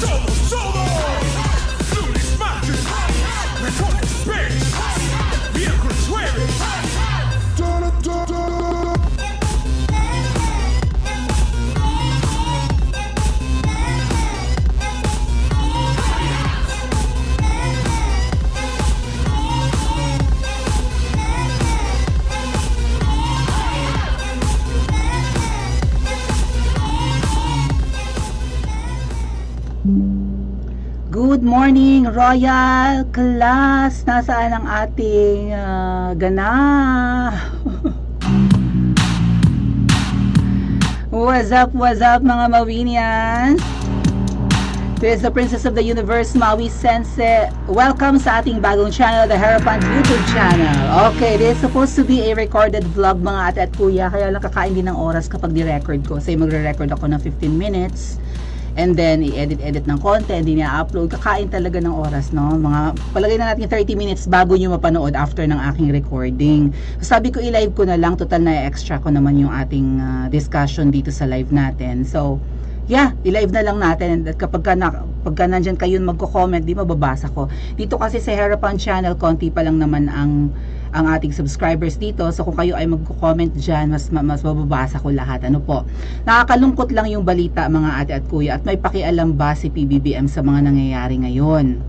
Somos, somos. Morning, Royal Class! Nasaan ang ating ah, gana? what's up, what's up mga Mawinians? This is the Princess of the Universe, Maui Sensei. Welcome sa ating bagong channel, the Harapan YouTube channel. Okay, this is supposed to be a recorded vlog mga ate at kuya, kaya lang kakain din ng oras kapag di-record ko. Kasi magre-record ako ng 15 minutes and then i-edit-edit ng content, hindi niya upload, kakain talaga ng oras, no? Mga, palagay na natin 30 minutes bago nyo mapanood after ng aking recording. So, sabi ko i-live ko na lang, total na extra ko naman yung ating ah, discussion dito sa live natin. So, yeah, i-live na lang natin. At kapag ka, na, pagka nandyan kayo magko-comment, di mababasa ko. Dito kasi sa Harapan Channel, konti pa lang naman ang ang ating subscribers dito. So kung kayo ay magko-comment diyan, mas ma- mas mababasa ko lahat. Ano po? Nakakalungkot lang yung balita mga ate at kuya at may pakialam ba si PBBM sa mga nangyayari ngayon?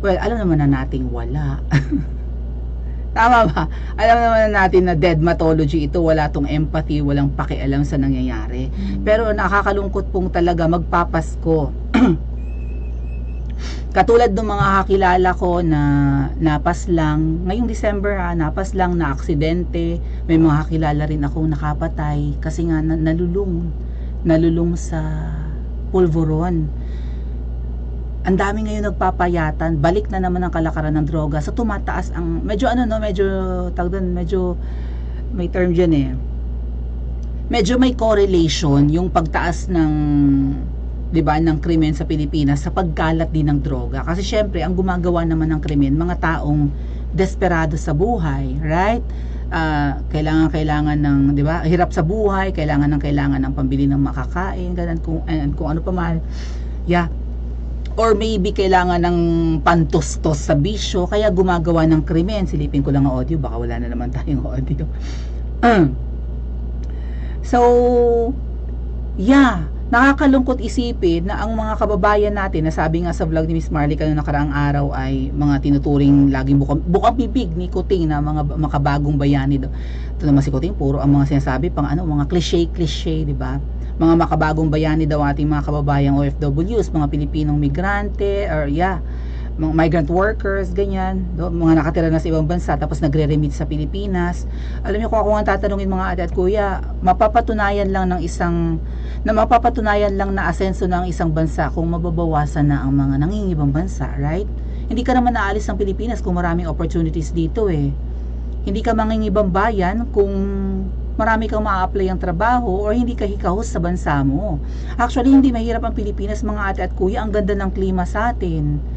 Well, alam naman na nating wala. Tama ba? Alam naman na natin na dermatology ito, wala tong empathy, walang pakialam sa nangyayari. Pero nakakalungkot pong talaga magpapasko. Katulad ng mga kakilala ko na napas lang, ngayong December ha, napas lang na aksidente, may mga kakilala rin akong nakapatay kasi nga na- nalulung, nalulung sa pulveron. Ang dami ngayon nagpapayatan, balik na naman ang kalakaran ng droga. So tumataas ang, medyo ano no, medyo, doon, medyo, may term dyan eh. Medyo may correlation yung pagtaas ng 'di ba ng krimen sa Pilipinas sa pagkalat din ng droga. Kasi syempre ang gumagawa naman ng krimen mga taong desperado sa buhay right? Ah, kailangan kailangan ng 'di ba hirap sa buhay kailangan ng kailangan ng pambili ng makakain ganun kung and kung ano pa man. Yeah. Or maybe kailangan ng pantustos sa bisyo kaya gumagawa ng krimen. Silipin ko lang ang audio baka wala na naman tayong audio. So yeah nakakalungkot isipin na ang mga kababayan natin na sabi nga sa vlog ni Miss Marley kanina nakaraang araw ay mga tinuturing laging bukang, bukang bibig ni Kuting na mga makabagong bayani do. Ito naman si Kuting puro ang mga sinasabi pang ano mga cliche cliche, di ba? Mga makabagong bayani daw ating mga kababayang OFWs, mga Pilipinong migrante or yeah, migrant workers, ganyan, do, mga nakatira na sa ibang bansa tapos nagre-remit sa Pilipinas. Alam niyo kung ako ang tatanungin mga ate at kuya, mapapatunayan lang ng isang na mapapatunayan lang na asenso ng isang bansa kung mababawasan na ang mga nangingibang bansa, right? Hindi ka naman naalis ng Pilipinas kung maraming opportunities dito eh. Hindi ka mangingibang bayan kung marami kang ma-apply ang trabaho or hindi ka hikahos sa bansa mo. Actually, hindi mahirap ang Pilipinas mga ate at kuya. Ang ganda ng klima sa atin.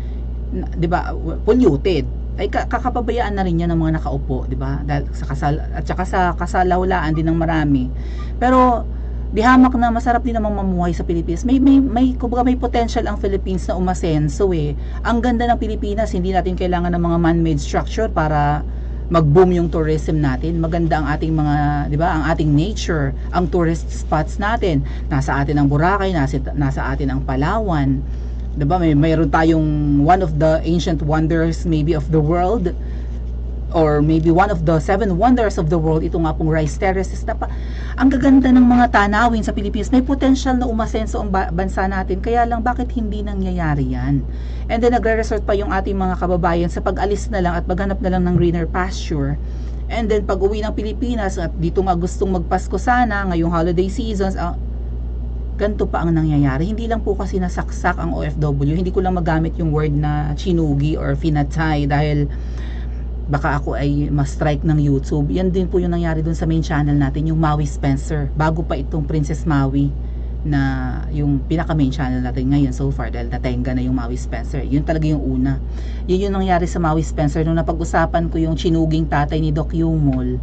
'Di ba? Polluted. Ay ka- kakapabayaan na rin yan ng mga nakaupo, 'di ba? Dahil sa kasal at saka sa kasalaulaan din ng marami. Pero di hamak na masarap din namang mamuhay sa Pilipinas. May may may kumbaga may potential ang Philippines na umasenso eh. Ang ganda ng Pilipinas, hindi natin kailangan ng mga man-made structure para mag-boom yung tourism natin. Maganda ang ating mga, 'di ba? Ang ating nature, ang tourist spots natin. Nasa atin ang Boracay, nasa nasa atin ang Palawan. 'Di ba? May mayroon tayong one of the ancient wonders maybe of the world. Or maybe one of the seven wonders of the world. Ito nga pong rice terraces na pa, ang gaganda ng mga tanawin sa Pilipinas. May potential na umasenso ang ba- bansa natin. Kaya lang bakit hindi nangyayari yan? And then nagre-resort pa yung ating mga kababayan sa pag-alis na lang at maghanap na lang ng greener pasture. And then pag uwi ng Pilipinas at dito nga gustong magpasko sana ngayong holiday seasons ang ganito pa ang nangyayari. Hindi lang po kasi nasaksak ang OFW. Hindi ko lang magamit yung word na chinugi or finatay dahil baka ako ay ma-strike ng YouTube. Yan din po yung nangyari dun sa main channel natin, yung Maui Spencer. Bago pa itong Princess Maui na yung pinaka main channel natin ngayon so far dahil natenga na yung Maui Spencer. Yun talaga yung una. Yun yung nangyari sa Maui Spencer nung napag-usapan ko yung chinuging tatay ni Doc Yumol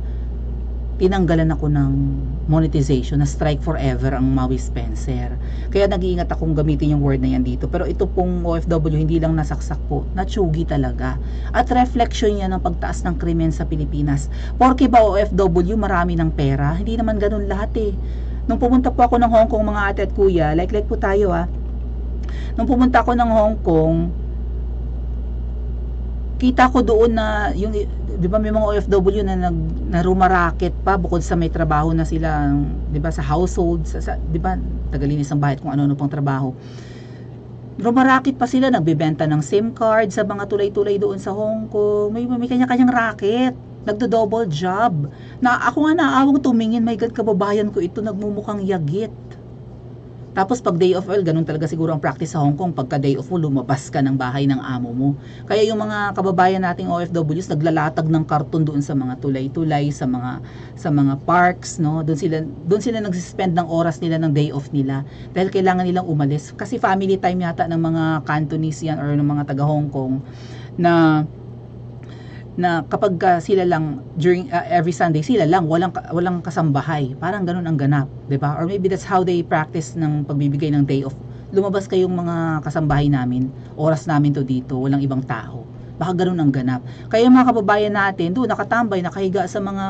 tinanggalan ako ng monetization na strike forever ang Maui Spencer. Kaya nag-iingat akong gamitin yung word na yan dito. Pero ito pong OFW hindi lang nasaksak po, natsugi talaga. At reflection yan ng pagtaas ng krimen sa Pilipinas. Porke ba OFW marami ng pera? Hindi naman ganun lahat eh. Nung pumunta po ako ng Hong Kong mga ate at kuya, like-like po tayo ah. Nung pumunta ako ng Hong Kong, kita ko doon na yung 'di ba may mga OFW na nag na rumaraket pa bukod sa may trabaho na sila 'di ba sa household sa, sa 'di ba tagalinis ng bahay kung ano-ano pang trabaho. Rumaraket pa sila nagbebenta ng SIM card sa mga tulay-tulay doon sa Hong Kong. May may kanya-kanyang racket nagdo-double job. Na ako nga naawang tumingin my god kababayan ko ito nagmumukhang yagit tapos pag day off, well, ganun talaga siguro ang practice sa Hong Kong. Pagka day off mo, lumabas ka ng bahay ng amo mo. Kaya yung mga kababayan nating OFWs, naglalatag ng karton doon sa mga tulay-tulay, sa mga sa mga parks, no? Doon sila doon sila nagsispend ng oras nila ng day off nila dahil kailangan nilang umalis kasi family time yata ng mga Cantonese yan or ng mga taga Hong Kong na na kapag uh, sila lang during uh, every Sunday sila lang walang walang kasambahay. Parang ganun ang ganap 'di ba? Or maybe that's how they practice ng pagbibigay ng day off. Lumabas kayong mga kasambahay namin oras namin to dito walang ibang tao. Baka ganun ang ganap. Kaya mga kababayan natin doon nakatambay nakahiga sa mga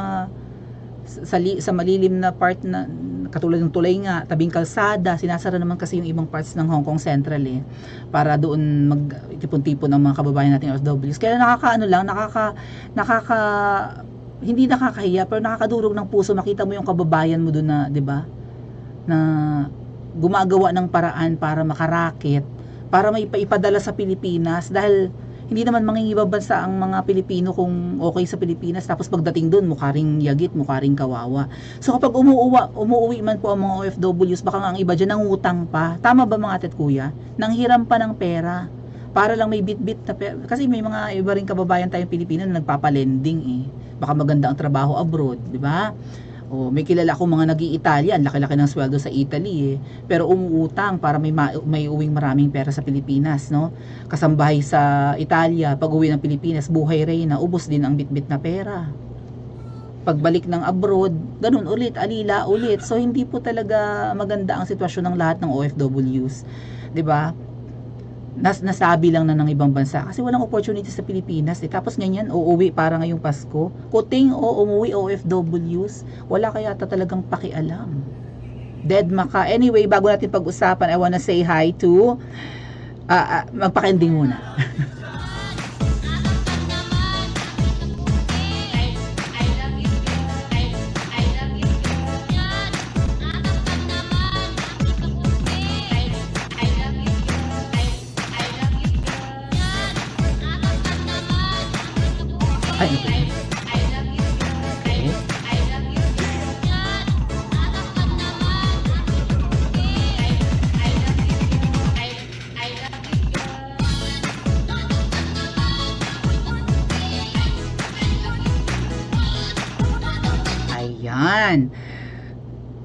sa, sa, sa malilim na part na katulad ng tulay nga, tabing kalsada, sinasara naman kasi yung ibang parts ng Hong Kong Central eh, para doon magtipon-tipon ng mga kababayan natin OFWs. Kaya nakakaano lang, nakaka, nakaka, hindi nakakahiya, pero nakakadurog ng puso, makita mo yung kababayan mo doon na, di ba, na gumagawa ng paraan para makarakit, para may paipadala sa Pilipinas, dahil hindi naman mangingibang bansa ang mga Pilipino kung okay sa Pilipinas tapos pagdating doon mukha ring yagit, mukha ring kawawa. So kapag umuuwa, umuwi man po ang mga OFWs, baka nga ang iba dyan nangutang pa. Tama ba mga ate at kuya? Nanghiram pa ng pera para lang may bit-bit na pera. Kasi may mga iba ring kababayan tayong Pilipino na nagpapalending eh. Baka maganda ang trabaho abroad, di ba? O, may kilala akong mga nag Italian, laki-laki ng sweldo sa Italy eh. Pero umuutang para may, ma- may uwing maraming pera sa Pilipinas, no? Kasambahay sa Italia, pag uwi ng Pilipinas, buhay reyna, ubos din ang bitbit na pera. Pagbalik ng abroad, ganun ulit, alila ulit. So, hindi po talaga maganda ang sitwasyon ng lahat ng OFWs. 'Di ba? Nas nasabi lang na ng ibang bansa. Kasi walang opportunity sa Pilipinas eh. tapos ganyan uuwi para ngayong Pasko. Kuting o umuwi OFWs wala kaya ta talagang pakialam. Dead maka. Anyway bago natin pag-usapan I wanna say hi to uh, uh, magpakending muna ay okay. Ayan.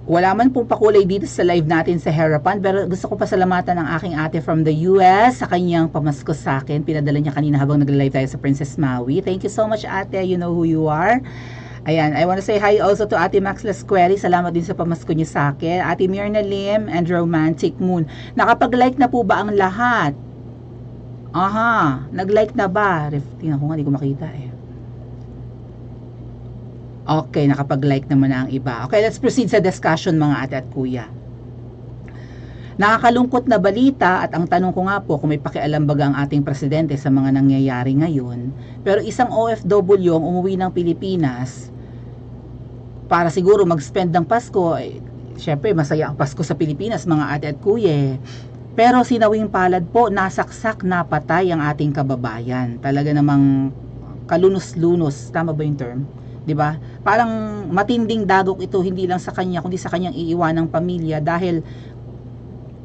Wala man pong pakulay dito sa live natin sa Harapan pero gusto ko pasalamatan ang aking ate from the US sa kanyang pamasko sa akin. Pinadala niya kanina habang nag-live tayo sa Princess Maui. Thank you so much ate. You know who you are. Ayan, I want to say hi also to Ate Max Lasqueri. Salamat din sa pamasko niyo sa akin. Ate Mirna Lim and Romantic Moon. Nakapag-like na po ba ang lahat? Aha, nag-like na ba? Tingnan ko nga, hindi ko makita eh. Okay, nakapag-like naman na ang iba. Okay, let's proceed sa discussion mga ate at kuya. Nakakalungkot na balita at ang tanong ko nga po kung may pakialam baga ang ating presidente sa mga nangyayari ngayon. Pero isang OFW ang umuwi ng Pilipinas para siguro mag-spend ng Pasko. Eh, Siyempre, masaya ang Pasko sa Pilipinas mga ate at kuya. eh. Pero sinawing palad po, nasaksak, napatay ang ating kababayan. Talaga namang kalunos-lunos. Tama ba yung term? 'Di ba? Parang matinding dagok ito hindi lang sa kanya kundi sa kanyang iiwanang pamilya dahil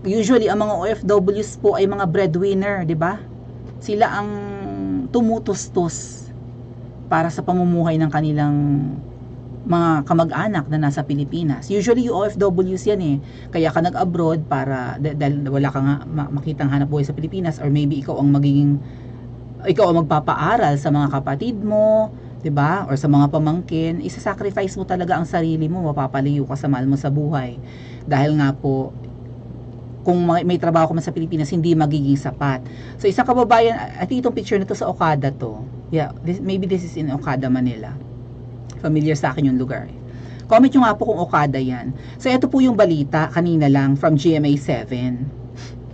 usually ang mga OFWs po ay mga breadwinner, 'di ba? Sila ang tumutustos para sa pamumuhay ng kanilang mga kamag-anak na nasa Pilipinas. Usually yung OFWs yan eh. Kaya ka nag-abroad para dah- dahil wala ka nga ma- makitang hanap buhay sa Pilipinas or maybe ikaw ang magiging ikaw ang magpapaaral sa mga kapatid mo, 'di ba? Or sa mga pamangkin, isa-sacrifice mo talaga ang sarili mo, mapapalayo ka sa mahal mo sa buhay. Dahil nga po kung may, may trabaho ka man sa Pilipinas, hindi magiging sapat. So, isang kababayan, at itong picture na to sa Okada to. Yeah, this, maybe this is in Okada, Manila. Familiar sa akin yung lugar. Comment nyo nga po kung Okada yan. So, ito po yung balita kanina lang from GMA7.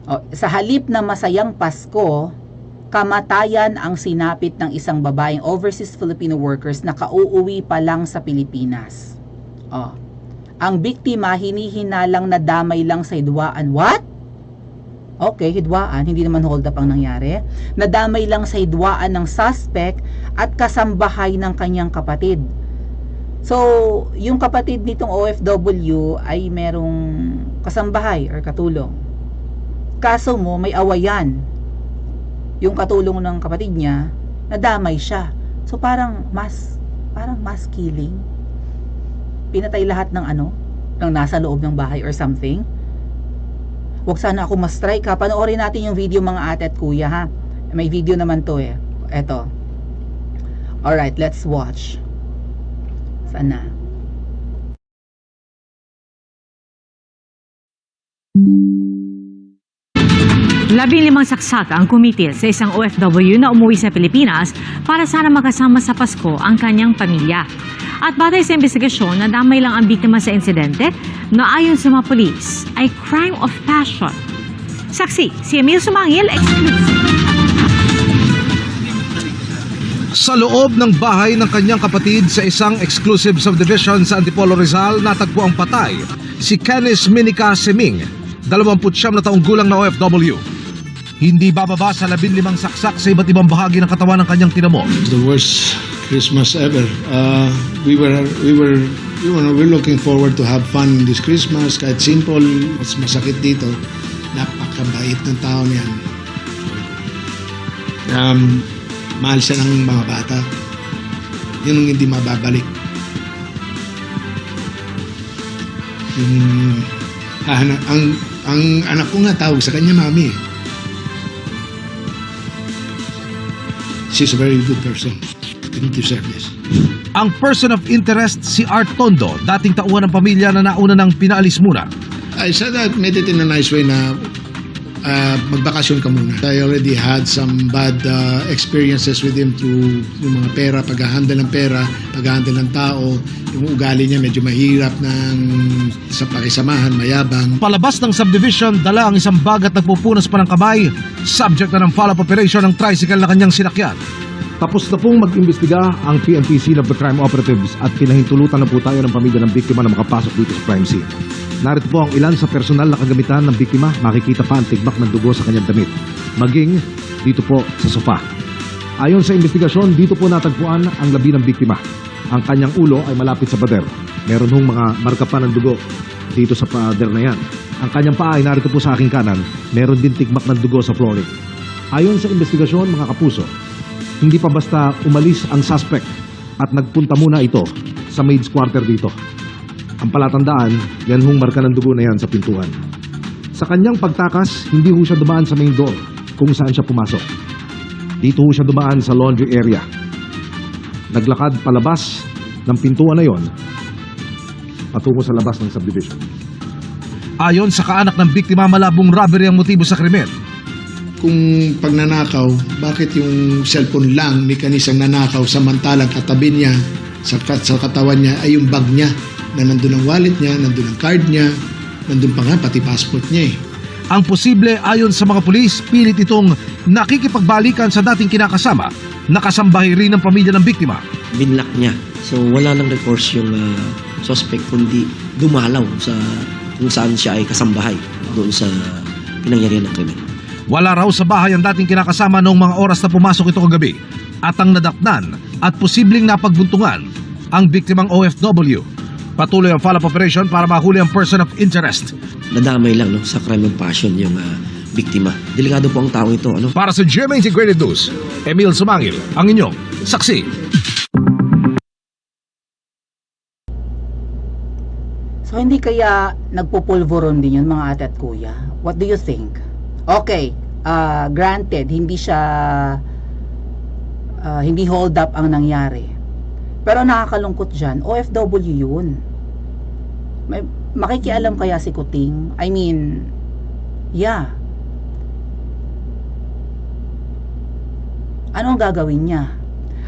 O, sa halip na masayang Pasko, kamatayan ang sinapit ng isang babaeng overseas Filipino workers na kauuwi pa lang sa Pilipinas. Oh. Ang biktima hinihinalang na damay lang sa hidwaan. What? Okay, hidwaan, hindi naman hold up ang nangyari. Nadamay lang sa hidwaan ng suspect at kasambahay ng kanyang kapatid. So, yung kapatid nitong OFW ay merong kasambahay or katulong. Kaso mo, may awayan. Yung katulong ng kapatid niya, nadamay siya. So, parang mass, parang mass killing. Pinatay lahat ng ano, ng nasa loob ng bahay or something. Huwag sana ako ma-strike ha. Panoorin natin yung video mga ate at kuya ha. May video naman to eh. Eto. Alright, let's watch. Sana. Labing limang saksak ang kumitil sa isang OFW na umuwi sa Pilipinas para sana makasama sa Pasko ang kanyang pamilya. At batay sa investigasyon, nadamay lang ang biktima sa insidente na ayon sa mga polis ay crime of passion. Saksi, si Emil Sumangil, exclusive. Sa loob ng bahay ng kanyang kapatid sa isang exclusive subdivision sa Antipolo Rizal, natagpo ang patay si Kenneth Minica Seming, 29 na taong gulang na OFW. Hindi bababa sa 15 saksak sa iba't ibang bahagi ng katawan ng kanyang tinamo. the worst Christmas ever. Uh, we were we were you know we're looking forward to have fun this Christmas kahit simple mas masakit dito napakabait ng tao niyan um, mahal siya ng mga bata yun ang hindi mababalik yung hahana, ang ang anak ko nga tawag sa kanya mami eh. She's a very good person didn't deserve this Ang person of interest si Art Tondo, dating tauhan ng pamilya na nauna ng pinaalis muna. I said that made it in a nice way na uh, magbakasyon ka muna. I already had some bad uh, experiences with him through yung mga pera, pag-handle ng pera, pag-handle ng tao. Yung ugali niya medyo mahirap ng sa pakisamahan, mayabang. Palabas ng subdivision, dala ang isang bag at nagpupunas pa ng kamay. Subject na ng follow-up operation ng tricycle na kanyang sinakyan. Tapos na pong mag-imbestiga ang PNP Seal of the Crime Operatives at pinahintulutan na po tayo ng pamilya ng biktima na makapasok dito sa crime scene. Narito po ang ilan sa personal na kagamitan ng biktima. Makikita pa ang tigbak ng dugo sa kanyang damit. Maging dito po sa sofa. Ayon sa investigasyon, dito po natagpuan ang labi ng biktima. Ang kanyang ulo ay malapit sa pader. Meron hong mga marka pa ng dugo dito sa pader na yan. Ang kanyang paa ay narito po sa aking kanan. Meron din tigmak ng dugo sa flooring. Ayon sa investigasyon, mga kapuso, hindi pa basta umalis ang suspect at nagpunta muna ito sa maid's quarter dito. Ang palatandaan, yan hong marka ng dugo na yan sa pintuan. Sa kanyang pagtakas, hindi ho siya dumaan sa main door kung saan siya pumasok. Dito ho siya dumaan sa laundry area. Naglakad palabas ng pintuan na yon patungo sa labas ng subdivision. Ayon sa kaanak ng biktima, malabong robbery ang motibo sa krimen. Kung pag nanakaw, bakit yung cellphone lang, mekanis ang nanakaw, samantalang katabi niya, sa, sa katawan niya, ay yung bag niya, na nandun ang wallet niya, nandun ang card niya, nandun pa nga, pati passport niya eh. Ang posible ayon sa mga pulis, pilit itong nakikipagbalikan sa dating kinakasama, nakasambahay rin ng pamilya ng biktima. binlock niya. So wala nang recourse yung ah, suspect kundi dumalaw sa kung saan siya ay kasambahay doon sa pinangyarihan ng krimen. Wala raw sa bahay ang dating kinakasama noong mga oras na pumasok ito kagabi at ang nadaknan at posibleng napagbuntungan ang biktimang OFW. Patuloy ang follow-up operation para mahuli ang person of interest. Nadamay lang no, sa crime of passion yung ah, biktima. Delikado po ang tao ito. Ano? Para sa GMA Integrated News, Emil Sumangil, ang inyong saksi. So, hindi kaya nagpupulvoron din yun mga ate at kuya? What do you think? Okay, uh, granted, hindi siya, uh, hindi hold up ang nangyari. Pero nakakalungkot dyan, OFW yun. May, makikialam kaya si Kuting? I mean, yeah. Ano ang gagawin niya?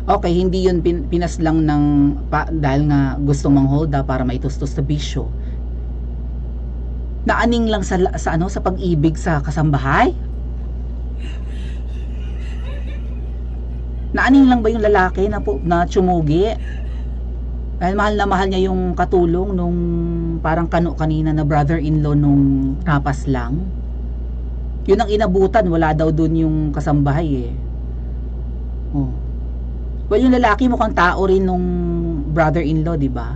Okay, hindi yun pin, pinas lang ng pa, dahil nga gusto mang hold up para maitustos sa bisyo. Naaning lang sa, sa ano sa pag-ibig sa kasambahay? Naaning lang ba yung lalaki na, po, na tsumugi? Dahil mahal na mahal niya yung katulong nung parang kano kanina na brother-in-law nung rapas lang. Yun ang inabutan, wala daw dun yung kasambahay eh. Oh. Well, yung lalaki mukhang tao rin nung brother-in-law, di ba?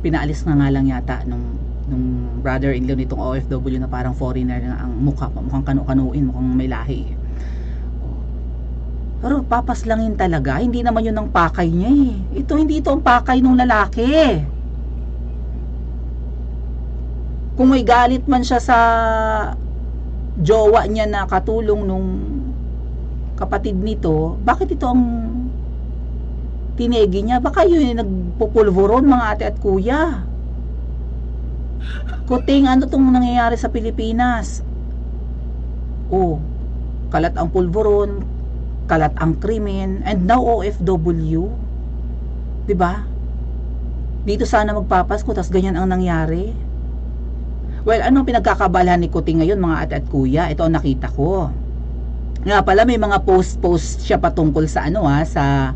Pinaalis na nga lang yata nung, nung brother-in-law nitong OFW na parang foreigner na ang mukha, mukhang kanu-kanuin, mukhang may lahi. Pero papaslangin talaga, hindi naman yun ang pakay niya eh. Ito, hindi ito ang pakay ng lalaki. Kung may galit man siya sa jowa niya na katulong nung kapatid nito, bakit ito ang tinegi niya? Baka yun yung nagpupulvoron mga ate at kuya. Kuting, ano tong nangyayari sa Pilipinas? Oh, kalat ang pulvoron, kalat ang krimen, and now OFW. ba? Dito sana magpapasko, tas ganyan ang nangyari. Well, anong pinagkakabalahan ni Kuting ngayon mga ate at kuya? Ito ang nakita ko. Nga pala may mga post-post siya patungkol sa ano ha, sa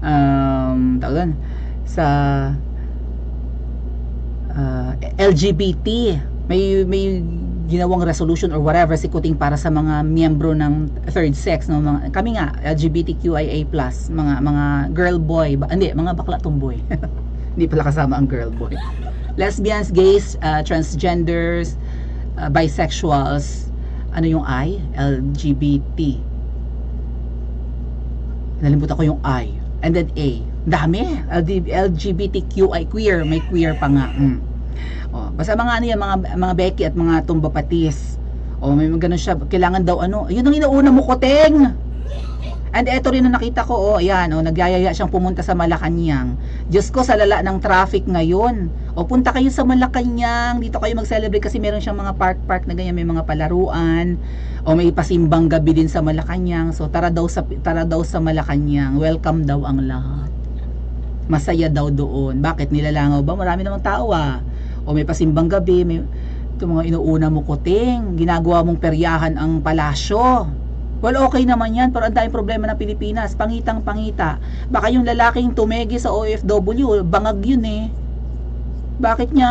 um, tawag sa uh, LGBT. May may ginawang resolution or whatever si Kuting para sa mga miyembro ng third sex no? Mga kami nga LGBTQIA+ mga mga girl boy ba, hindi mga bakla tomboy hindi pala kasama ang girl boy. Lesbians gays uh, transgenders uh, bisexuals ano yung I? LGBT nalimutan ko yung I. And then A dami LGBTQI queer may queer pa nga mm. oh, basta mga ano yan mga, mga Becky at mga tumbapatis oh may ganun siya kailangan daw ano yun ang inauna mo koteng And eto rin na nakita ko, oh, ayan, oh, nagyayaya siyang pumunta sa Malacanang. Diyos ko, sa lala ng traffic ngayon. O, punta kayo sa Malacanang, dito kayo mag-celebrate kasi meron siyang mga park-park na ganyan, may mga palaruan. O, may pasimbang gabi din sa Malacanang. So, tara daw sa, tara daw sa Malacanang. Welcome daw ang lahat. Masaya daw doon. Bakit? Nilalangaw ba? Marami namang tao, ah. O, may pasimbang gabi, may, ito mga inuuna mo kuting, ginagawa mong peryahan ang palasyo. Well, okay naman yan, pero ang daming problema ng Pilipinas. Pangitang pangita. Baka yung lalaking tumegi sa OFW, bangag yun eh. Bakit niya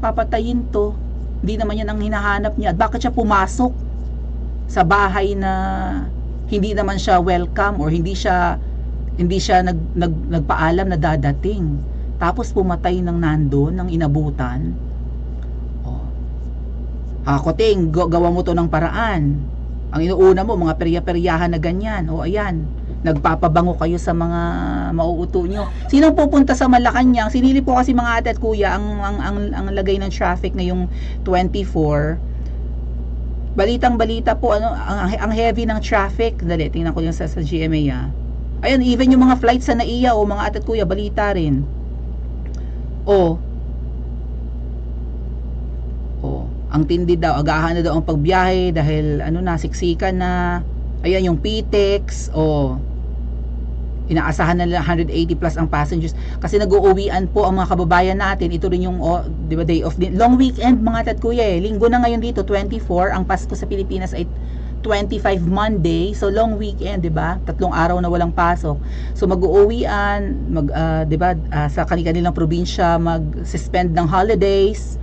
papatayin to? Hindi naman yan ang hinahanap niya. At bakit siya pumasok sa bahay na hindi naman siya welcome or hindi siya hindi siya nag, nag, nagpaalam na dadating. Tapos pumatay ng nandun, ng inabutan. Oh. Hakoting, gawa mo to ng paraan. Ang inuuna mo, mga perya-peryahan na ganyan. O ayan, nagpapabango kayo sa mga mauuto nyo. Sino pupunta sa Malacanang? Sinili po kasi mga ate at kuya ang, ang, ang, ang lagay ng traffic ngayong 24. Balitang balita po, ano, ang, ang heavy ng traffic. Dali, tingnan ko yung sa, sa GMA ah. Ayun, even yung mga flights sa NAIA o mga ate at kuya, balita rin. O, Oh, ang tindi daw, agahan na daw ang pagbiyahe dahil ano na, siksikan na. Ayan yung PTEX, oh. Inaasahan na nila 180 plus ang passengers kasi nag-uuwian po ang mga kababayan natin. Ito rin yung oh, 'di ba day of din. Long weekend mga tat kuya eh. Linggo na ngayon dito 24, ang Pasko sa Pilipinas ay 25 Monday. So long weekend, 'di ba? Tatlong araw na walang pasok. So mag-uuwian, mag ah, 'di ba, ah, sa kanilang probinsya mag-suspend ng holidays.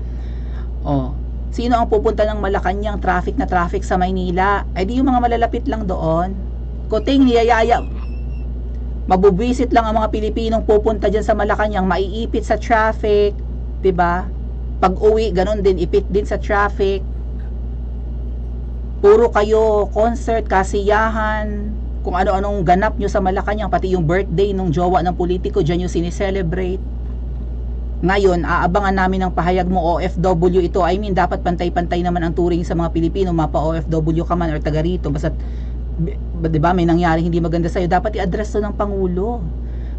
Oh, sino ang pupunta ng Malacanang traffic na traffic sa Maynila? Ay di yung mga malalapit lang doon. Kuting niyayaya. Mabubwisit lang ang mga Pilipinong pupunta diyan sa Malacanang, maiipit sa traffic, 'di ba? Pag-uwi, ganun din ipit din sa traffic. Puro kayo concert, kasiyahan, kung ano-anong ganap nyo sa Malacanang, pati yung birthday ng jowa ng politiko, dyan yung sineselebrate. Ngayon, aabangan namin ng pahayag mo OFW ito. I mean, dapat pantay-pantay naman ang turing sa mga Pilipino, mapa OFW ka man or taga rito. Basta, 'di ba, may nangyari hindi maganda sa iyo, dapat i-address 'to ng pangulo.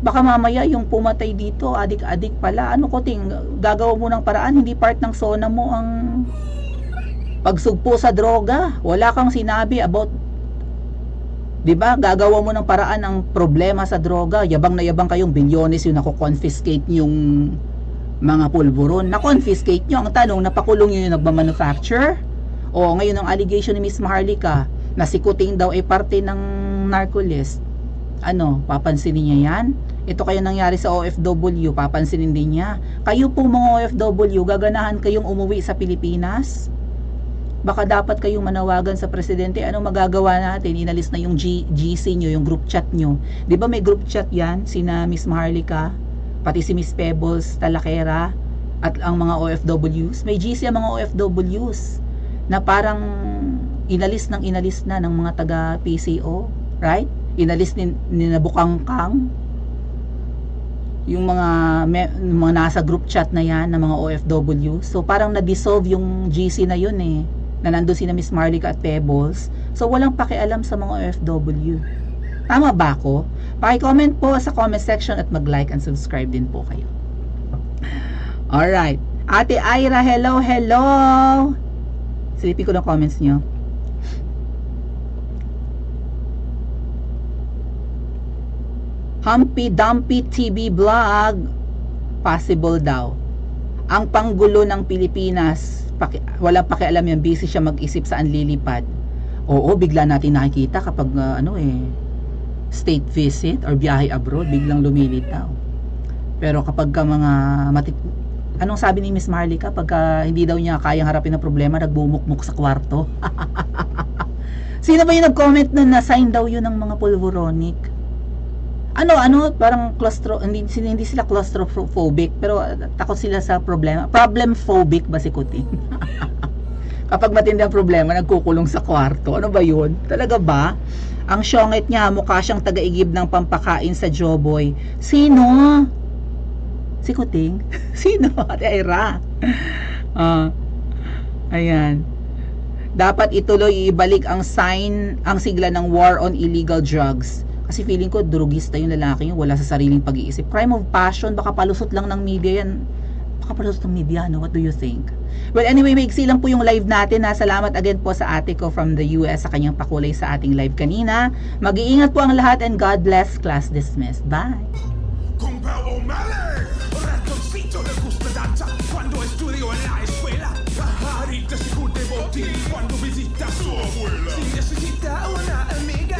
Baka mamaya yung pumatay dito, adik-adik pala. Ano ko ting, gagawa mo ng paraan, hindi part ng sona mo ang pagsugpo sa droga. Wala kang sinabi about 'di ba? Gagawa mo ng paraan ang problema sa droga. Yabang na yabang kayong bilyones yung nako-confiscate yung mga pulburon. Na-confiscate nyo. Ang tanong, napakulong nyo yung nagmamanufacture? O ngayon ang allegation ni Miss Maharlika na si Kuting daw ay parte ng narcolist. Ano, papansinin niya yan? Ito kayo nangyari sa OFW, papansinin din niya. Kayo po mga OFW, gaganahan kayong umuwi sa Pilipinas? Baka dapat kayong manawagan sa presidente, ano magagawa natin? Inalis na yung G- GC nyo, yung group chat nyo. Di ba may group chat yan? Sina Miss Maharlika, pati si Miss Pebbles, Talakera, at ang mga OFWs. May GC ang mga OFWs na parang inalis ng inalis na ng mga taga PCO, right? Inalis ni, ni Kang yung mga me- mga nasa group chat na yan ng mga OFW. So parang na-dissolve yung GC na yun eh na nandun si na Miss Marlica at Pebbles. So walang pakialam sa mga OFW. Tama ba ako? Paki-comment po sa comment section at mag-like and subscribe din po kayo. Alright. Ate Ira, hello, hello! Silipin ko ng comments nyo. Humpy Dumpy TV Vlog possible daw. Ang panggulo ng Pilipinas, paki, walang pakialam yan, busy siya mag-isip saan lilipad. Oo, bigla natin nakikita kapag uh, ano eh, state visit or biyahe abroad, biglang lumilitaw. Pero kapag ka mga matik Anong sabi ni Miss Marley kapag uh, hindi daw niya kayang harapin ang problema, nagbumukmuk sa kwarto? Sino ba yung nag-comment na na-sign daw yun ng mga pulvoronic? Ano ano parang claustro hindi hindi sila claustrophobic pero uh, takot sila sa problema. Problem phobic ba si Kuting? Kapag matindi ang problema nagkukulong sa kwarto. Ano ba yun? Talaga ba? Ang syongit niya mukha siyang tagaigib ng pampakain sa Joboy. Sino? Si Kuting? Sino? Ate Ira? Ah ayan. Dapat ituloy ibalik ang sign ang sigla ng war on illegal drugs kasi feeling ko drugista yung lalaki yun, wala sa sariling pag-iisip. Crime of passion, baka palusot lang ng media yan. Baka palusot ng media, no? What do you think? Well, anyway, maiksi lang po yung live natin. Ha? Salamat again po sa ate ko from the US sa kanyang pakulay sa ating live kanina. Mag-iingat po ang lahat and God bless. Class dismissed. Bye! Cuando visita su abuela. Si